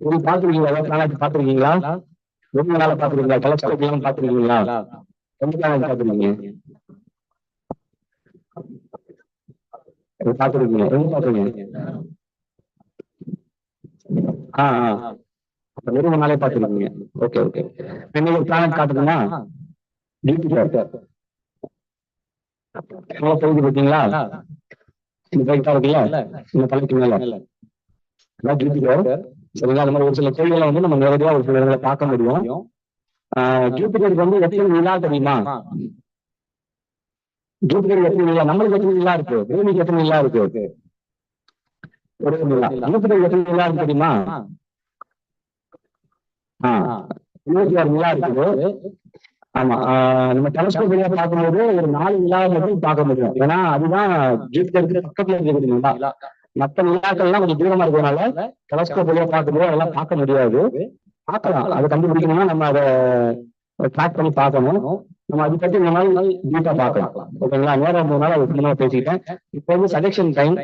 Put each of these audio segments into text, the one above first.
நீங்க பாத்துருக்கீங்களா பிளானட் பாத்துருக்கீங்களா ரொம்ப நாளா பாத்துருக்கீங்களா எல்லாம் பாத்துருக்கீங்களா ரொம்ப நாளா பாத்துருக்கீங்க பாத்துருக்கீங்க எங்க பாத்துருக்கீங்க ஆ ஆ. அப்ப நிறுவன நாளே பாத்துருக்கீங்க ஓகே ஓகே. இன்னைக்கு ஒரு பிளானட் காட்டுதுன்னா ஜூபிட்டர் எவ்வளவு பகுதி பார்த்தீங்களா இந்த பைக் இருக்குல்ல? இந்த தலைக்கு மேல. ஜூபிட்டர் சரிங்களா அந்த மாதிரி ஒரு சில கோயில்களை வந்து நம்ம நேரடியா ஒரு சில இடங்களை பார்க்க முடியும். ஜூபிட்டருக்கு வந்து எத்தனை நிலா தெரியுமா? ஜூபிட்டருக்கு எத்தனை நிலா? நம்மளுக்கு எத்தனை நிலா இருக்கு? பூமிக்கு எத்தனை நிலா இருக்கு? ஒரு நிலா. ஜூபிட்டருக்கு எத்தனை நிலா இருக்கு தெரியுமா? இருபத்தி ஆறு நிலா இருக்குது. ஆமா. நம்ம டெலஸ்கோப் வழியா பார்க்கும்போது ஒரு நாலு நிலா மட்டும் பார்க்க முடியும். ஏன்னா அதுதான் ஜூபிட்டருக்கு பக்கத்துல இருக்கிற நிலா. மற்ற நிலாக்கள்லாம் கொஞ்சம் தூரமா இருக்கிறதுனால டெலஸ்கோப் வழியா பார்க்கும்போது அதெல்லாம் பார்க்க முடியாது. பார்க்கலாம். அதை கண்டுபிடிக்கணும்னா நம்ம அதை ட்ராக் பண்ணி பார்க்கணும். நம்ம அதை பத்தி இந்த மாதிரி டீட்டா பார்க்கலாம். ஓகேங்களா? நேரம் இருந்ததுனால அது சும்மா பேசிக்கிட்டேன். இப்போ வந்து சஜெக்ஷன் டைம்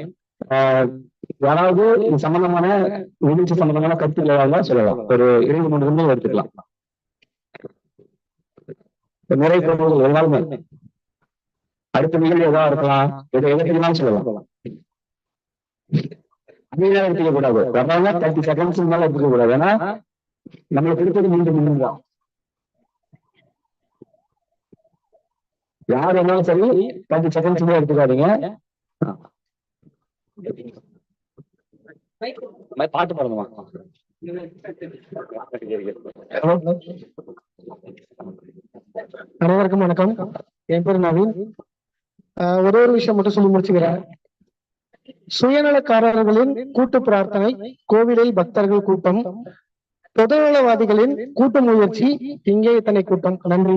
யாராவது இது சம்பந்தமான நிகழ்ச்சி சம்பந்தமான கருத்துக்கள் சொல்லலாம். ஒரு இரண்டு மூணு நிமிடம் எடுத்துக்கலாம். நிறைய பொருள்கள் எல்லாருமே அடுத்த நிகழ்வு எதாவது இருக்கலாம்? எதை எதை சொல்லலாம். அப்படிலாம் எடுத்துக்க கூடாது. வர்றவங்க தேர்ட்டி செகண்ட்ஸ் மேல எடுத்துக்க கூடாது. ஏன்னா நம்மளுக்கு இருக்கிறது மூன்று நிமிடம் தான். யார் வேணாலும் சரி தேர்ட்டி செகண்ட்ஸ் மேல எடுத்துக்காதீங்க. பாட்டு பாடுங்கம்மா அனைவருக்கும் வணக்கம். என் பேர் நவீன். ஆஹ் ஒரே ஒரு விஷயம் மட்டும் சொல்லி முடிச்சுக்கிறேன். சுயநலக்காரர்களின் கூட்டு பிரார்த்தனை கோவிலில் பக்தர்கள் கூட்டம் பொதுநலவாதிகளின் கூட்டு முயற்சி இங்கே இத்தனை கூட்டம். நன்றி.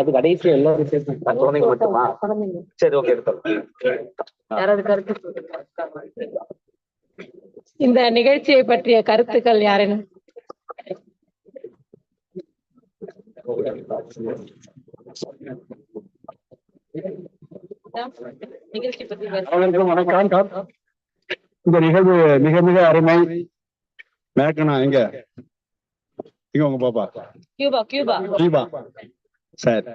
அது கடைசி எல்லாரும் சரி ஓகே யாராவது கருத்து. இந்த நிகழ்ச்சியை பற்றிய கருத்துக்கள் யாரேனும்? வணக்கம் இந்த நிகழ்வு மிக மிக அருமை. மேக்கனா எங்க இங்க உங்க பாப்பா. Cuba Cuba. தீபா சரி.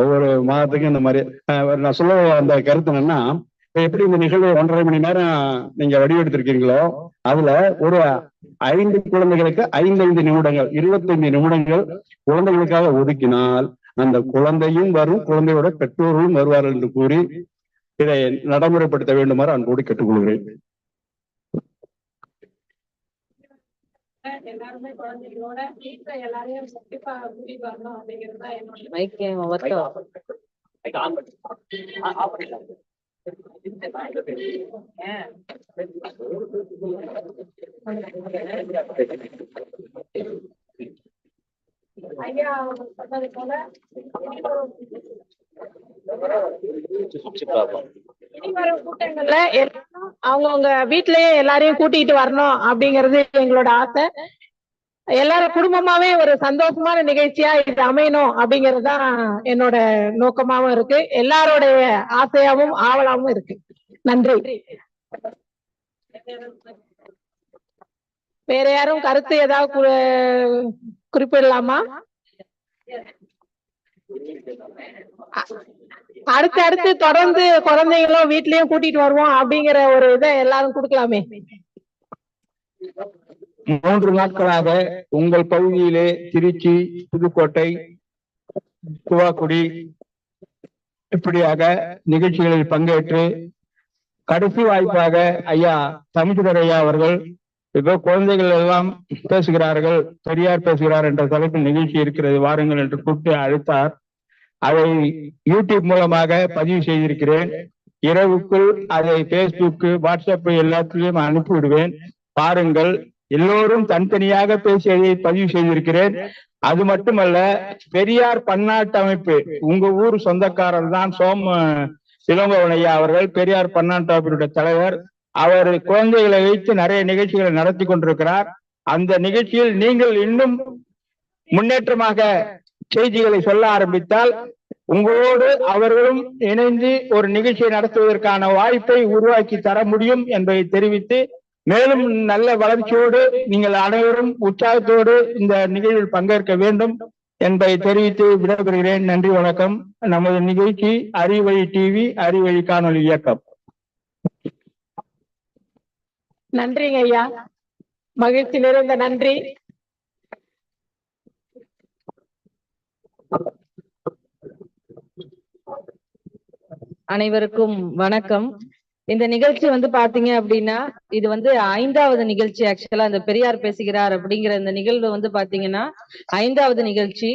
ஒவ்வொரு மாதத்துக்கும் இந்த மாதிரி. நான் சொல்ல அந்த கருத்து என்னன்னா எப்படி இந்த நிகழ்வு ஒன்றரை மணி நேரம் நீங்க வடிவெடுத்திருக்கீங்களோ அதுல ஒரு ஐந்து குழந்தைகளுக்கு ஐந்தைந்து நிமிடங்கள் இருபத்தைந்து நிமிடங்கள் குழந்தைகளுக்காக ஒதுக்கினால் அந்த குழந்தையும் வரும் குழந்தையோட பெற்றோர்களும் வருவார்கள் என்று கூறி இதை நடைமுறைப்படுத்த வேண்டுமாறு அன்போடு கேட்டுக்கொள்கிறேன் எல்லாருமே குழந்தைகளோட வீட்டுல எல்லாரையும் கண்டிப்பா கூட்டிட்டு வரணும் அப்படிங்கிறது தான் என்னோட ஐயா சொன்னது போல இனி கூட்டங்கள்ல எல்லாரும் அவங்கவுங்க வீட்லயே எல்லாரையும் கூட்டிட்டு வரணும் அப்படிங்கறது எங்களோட ஆசை. எல்லாரும் குடும்பமாவே ஒரு சந்தோஷமான நிகழ்ச்சியா இது அமையணும் அப்படிங்கறதுதான் என்னோட நோக்கமாவும் இருக்கு. எல்லாரோடைய ஆசையாவும் ஆவலாவும் இருக்கு. நன்றி. வேற யாரும் கருத்து ஏதாவது கு- குறிப்பிடலாமா? அடுத்து அடுத்து தொடர்ந்து குழந்தைங்களும் வீட்லயும் கூட்டிட்டு வருவோம் அப்படிங்கிற ஒரு இதை எல்லாரும் கொடுக்கலாமே. மூன்று நாட்களாக உங்கள் பகுதியிலே திருச்சி புதுக்கோட்டை குவாக்குடி இப்படியாக நிகழ்ச்சிகளில் பங்கேற்று கடைசி வாய்ப்பாக ஐயா தமிழ்துரை ஐயா அவர்கள் இப்போ குழந்தைகள் எல்லாம் பேசுகிறார்கள் பெரியார் பேசுகிறார் என்ற தலைப்பில் நிகழ்ச்சி இருக்கிறது வாருங்கள் என்று கூப்பிட்டு அழைத்தார். அதை யூடியூப் மூலமாக பதிவு செய்திருக்கிறேன். இரவுக்குள் அதை பேஸ்புக்கு வாட்ஸ்அப் எல்லாத்திலையும் அனுப்பிவிடுவேன். பாருங்கள் எல்லோரும் தனித்தனியாக பேசியதை பதிவு செய்திருக்கிறேன். அது மட்டுமல்ல பெரியார் பன்னாட்டு அமைப்பு உங்க ஊர் சொந்தக்காரர் தான் சோம சிலம்பவனையா அவர்கள் பெரியார் பன்னாட்டு அமைப்பினுடைய தலைவர். அவர் குழந்தைகளை வைத்து நிறைய நிகழ்ச்சிகளை நடத்தி கொண்டிருக்கிறார். அந்த நிகழ்ச்சியில் நீங்கள் இன்னும் முன்னேற்றமாக செய்திகளை சொல்ல ஆரம்பித்தால் உங்களோடு அவர்களும் இணைந்து ஒரு நிகழ்ச்சியை நடத்துவதற்கான வாய்ப்பை உருவாக்கி தர முடியும் என்பதை தெரிவித்து மேலும் நல்ல வளர்ச்சியோடு நீங்கள் அனைவரும் உற்சாகத்தோடு இந்த நிகழ்வில் பங்கேற்க வேண்டும் என்பதை தெரிவித்து விடைபெறுகிறேன். நன்றி வணக்கம். நமது நிகழ்ச்சி அறிவழி டிவி அறிவழி காணொலி இயக்கம். நன்றிங்க ஐயா. மகிழ்ச்சி நிறைந்த நன்றி. அனைவருக்கும் வணக்கம். இந்த நிகழ்ச்சி வந்து பாத்தீங்க அப்படின்னா இது வந்து ஐந்தாவது நிகழ்ச்சி ஆக்சுவலா அந்த பெரியார் பேசுகிறார் அப்படிங்கிற இந்த நிகழ்வு வந்து பாத்தீங்கன்னா ஐந்தாவது நிகழ்ச்சி.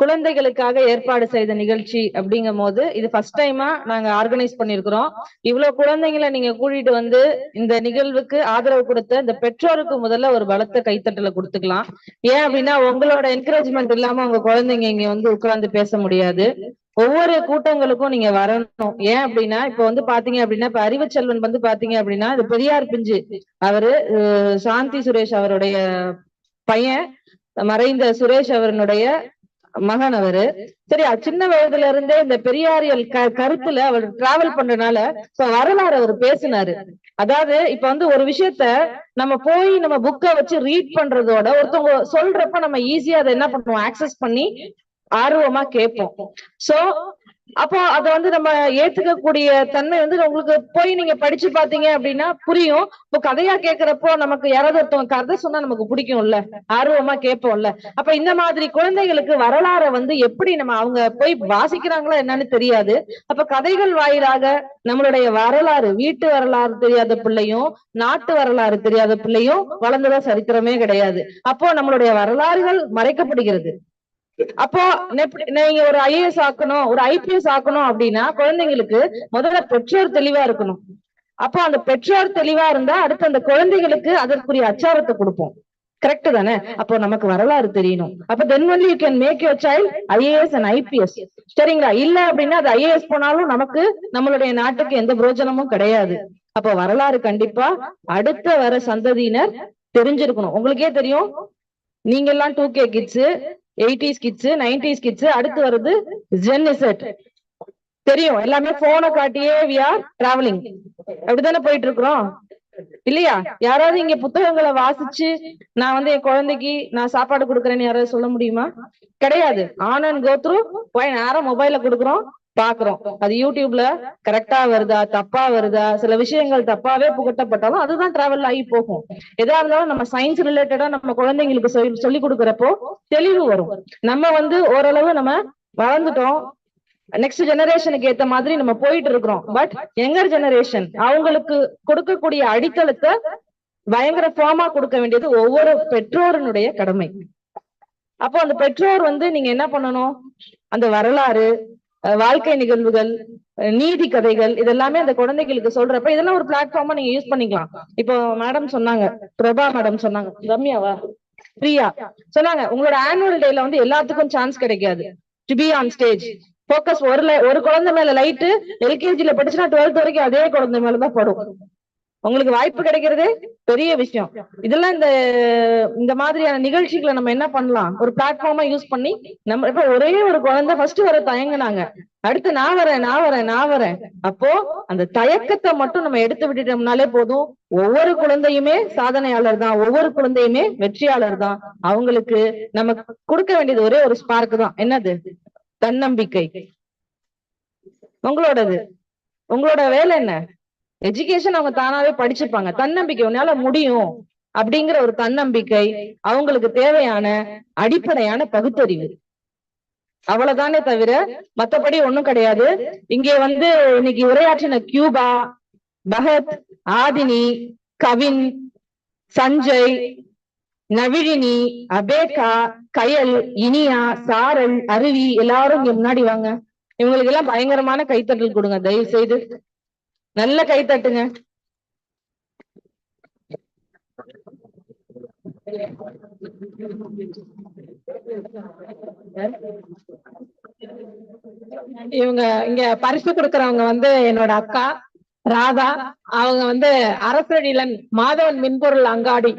குழந்தைகளுக்காக ஏற்பாடு செய்த நிகழ்ச்சி அப்படிங்கும் போது இது ஃபர்ஸ்ட் டைமா நாங்க ஆர்கனைஸ் பண்ணிருக்கிறோம். இவ்வளவு குழந்தைங்களை நீங்க கூட்டிட்டு வந்து இந்த நிகழ்வுக்கு ஆதரவு கொடுத்த இந்த பெற்றோருக்கு முதல்ல ஒரு பலத்த கைத்தட்டல கொடுத்துக்கலாம். ஏன் அப்படின்னா உங்களோட என்கரேஜ்மெண்ட் இல்லாம உங்க குழந்தைங்க இங்க வந்து உட்கார்ந்து பேச முடியாது. ஒவ்வொரு கூட்டங்களுக்கும் நீங்க வரணும். ஏன் அப்படின்னா இப்ப வந்து பாத்தீங்க அப்படின்னா இப்ப அறிவுச்செல்வன் வந்து பாத்தீங்க அப்படின்னா இது பெரியார் பிஞ்சு. அவரு சாந்தி சுரேஷ் அவருடைய பையன் மறைந்த சுரேஷ் அவருடைய மகன் அவரு. சரி சின்ன வயதுல இருந்தே இந்த பெரியாரியல் க கருத்துல அவர் டிராவல் பண்றதுனால இப்ப வரலாறு அவர் பேசினாரு. அதாவது இப்ப வந்து ஒரு விஷயத்த நம்ம போய் நம்ம புக்கை வச்சு ரீட் பண்றதோட ஒருத்தவங்க சொல்றப்ப நம்ம ஈஸியா அதை என்ன பண்ணுவோம்? ஆக்சஸ் பண்ணி ஆர்வமா கேட்போம். சோ அப்போ அத வந்து நம்ம ஏத்துக்கக்கூடிய தன்மை வந்து உங்களுக்கு போய் நீங்க படிச்சு பாத்தீங்க அப்படின்னா புரியும். இப்போ கதையா கேக்குறப்போ நமக்கு யாராவது ஒருத்தவங்க கதை சொன்னா நமக்கு பிடிக்கும்ல. ஆர்வமா கேட்போம்ல. அப்ப இந்த மாதிரி குழந்தைகளுக்கு வரலாறை வந்து எப்படி நம்ம அவங்க போய் வாசிக்கிறாங்களோ என்னன்னு தெரியாது. அப்ப கதைகள் வாயிலாக நம்மளுடைய வரலாறு வீட்டு வரலாறு தெரியாத பிள்ளையும் நாட்டு வரலாறு தெரியாத பிள்ளையும் வளர்ந்ததா சரித்திரமே கிடையாது. அப்போ நம்மளுடைய வரலாறுகள் மறைக்கப்படுகிறது. அப்போ நீங்க ஒரு ஐஏஎஸ் ஆக்கணும் ஒரு ஐபிஎஸ் ஆக்கணும் அப்படின்னா குழந்தைங்களுக்கு முதல்ல பெற்றோர் தெளிவா இருக்கணும். அப்போ அந்த பெற்றோர் தெளிவா இருந்தா அடுத்து அந்த குழந்தைகளுக்கு அதற்குரிய அச்சாரத்தை கொடுப்போம். கரெக்ட் தானே? அப்போ நமக்கு வரலாறு தெரியணும். அப்ப then only you can make your child IAS and IPS சரிங்களா? இல்ல அப்படின்னா அது ஐஏஎஸ் போனாலும் நமக்கு நம்மளுடைய நாட்டுக்கு எந்த பிரயோஜனமும் கிடையாது. அப்போ வரலாறு கண்டிப்பா அடுத்த வர சந்ததியினர் தெரிஞ்சிருக்கணும். உங்களுக்கே தெரியும்? நீங்க எல்லாம் two K kids eighties kids nineties kids அடுத்து வருது ஜென்னிசெட் தெரியும். எல்லாமே போனை காட்டியே வி ஆர் டிராவலிங் அப்படித்தானே போயிட்டு இருக்கிறோம் இல்லையா? யாராவது இங்க புத்தகங்களை வாசிச்சு நான் வந்து என் குழந்தைக்கு நான் சாப்பாடு கொடுக்குறேன்னு யாராவது சொல்ல முடியுமா? கிடையாது. ஆன் அண்ட் கோ த்ரூ போய் நேரம் மொபைல்ல கொடுக்குறோம். பாக்குறோம். அது யூடியூப்ல கரெக்டா வருதா தப்பா வருதா சில விஷயங்கள் தப்பாவே புகட்டப்பட்டாலும் அதுதான் டிராவல் ஆகி போகும். எதா இருந்தாலும் நம்ம சயின்ஸ் ரிலேட்டடா நம்ம குழந்தைங்களுக்கு சொல்லி கொடுக்குறப்போ கொடுக்கறப்போ தெளிவு வரும். நம்ம வந்து ஓரளவு நம்ம வளர்ந்துட்டோம். நெக்ஸ்ட் ஜெனரேஷனுக்கு ஏத்த மாதிரி நம்ம போயிட்டு இருக்கிறோம். பட் யங்கர் ஜெனரேஷன் அவங்களுக்கு கொடுக்கக்கூடிய அடித்தளத்தை பயங்கர ஃபார்மா கொடுக்க வேண்டியது ஒவ்வொரு பெற்றோருனுடைய கடமை. அப்போ அந்த பெற்றோர் வந்து நீங்க என்ன பண்ணணும்? அந்த வரலாறு வாழ்க்கை நிகழ்வுகள் நீதி கதைகள் இதெல்லாமே அந்த குழந்தைகளுக்கு சொல்றப்ப இதெல்லாம் ஒரு பிளாட்ஃபார்மா நீங்க யூஸ் பண்ணிக்கலாம். இப்போ மேடம் சொன்னாங்க பிரபா மேடம் சொன்னாங்க ரம்யாவா பிரியா சொன்னாங்க உங்களோட ஆனுவல் டேல வந்து எல்லாத்துக்கும் சான்ஸ் கிடைக்காது. To be on stage focus ஒரு ஒரு குழந்தை மேல லைட்டு எல்கேஜில படிச்சுன்னா டுவெல்த் வரைக்கும் அதே குழந்தை மேலதான் படும். உங்களுக்கு வாய்ப்பு கிடைக்கிறதே பெரிய விஷயம். இதெல்லாம் இந்த இந்த மாதிரியான நிகழ்ச்சிகளை நம்ம என்ன பண்ணலாம்? ஒரு பிளாட்ஃபார்மா யூஸ் பண்ணி நம்ம இப்ப ஒரே ஒரு குழந்தை ஃபர்ஸ்ட் வர தயங்குனாங்க. அடுத்து நான் வரேன் நான் வரேன் நான் வரேன். அப்போ அந்த தயக்கத்தை மட்டும் நம்ம எடுத்து விட்டுட்டோம்னாலே போதும். ஒவ்வொரு குழந்தையுமே சாதனையாளர் தான். ஒவ்வொரு குழந்தையுமே வெற்றியாளர் தான். அவங்களுக்கு நம்ம கொடுக்க வேண்டியது ஒரே ஒரு ஸ்பார்க் தான். என்னது? தன்னம்பிக்கை. உங்களோடது. உங்களோட வேலை என்ன? எஜுகேஷன் அவங்க தானாவே படிச்சிருப்பாங்க தன்னம்பிக்கை உன்னால முடியும் அப்படிங்கிற ஒரு தன்னம்பிக்கை அவங்களுக்கு தேவையான அடிப்படையான பகுத்தறிவு. அவ்வளவுதானே தவிர மத்தபடி ஒண்ணும் கிடையாது. இங்கே வந்து இன்னைக்கு உரையாற்றின கியூபா பகத் ஆதினி கவின் சஞ்சய் நவிழினி அபேகா கயல் இனியா சாரல் அருவி எல்லாரும் இங்க முன்னாடி வாங்க. இவங்களுக்கு எல்லாம் பயங்கரமான கைத்தட்டல் கொடுங்க. தயவு செய்து நல்ல கைத்தட்டுங்க இவங்க இங்க பரிசு கொடுக்கறவங்க வந்து என்னோட அக்கா ராதா அவங்க வந்து அரசடிலன் மாதவன் மின்பொருள் அங்காடி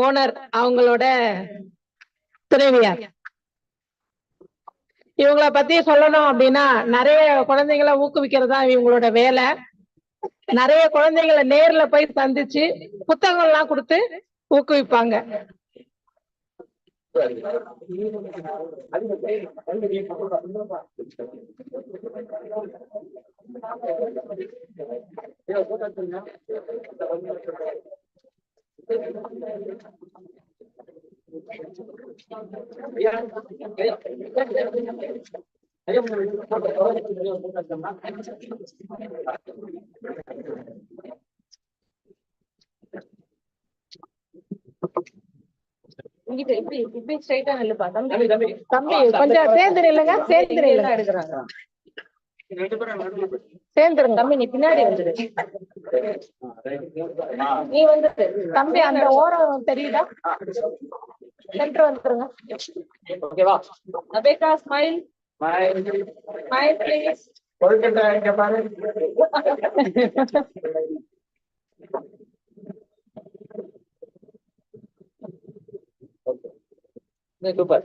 ஓனர் அவங்களோட துணைவியார். இவங்கள பத்தி சொல்லணும் அப்படின்னா நிறைய குழந்தைங்களை ஊக்குவிக்கிறது தான் இவங்களோட வேலை. நிறைய குழந்தைகளை நேர்ல போய் சந்திச்சு புத்தகம் எல்லாம் கொடுத்து ஊக்குவிப்பாங்க. இப்படி இப்படி ஸ்ட்ரைட்டா நில்லுப்பா. தம்பி. தம்பி கொஞ்சம் சேர்ந்து நில்லுங்க சேர்ந்து நில்லுங்க எடுக்கிறாங்க சேர்ந்துருங்க. தம்பி நீ பின்னாடி வந்துடு நீ வந்து தம்பி அந்த ஓரம் தெரியுதா? சென்டர் வந்துருங்க. Abeka smile My, My place. Working back about it. No, go back.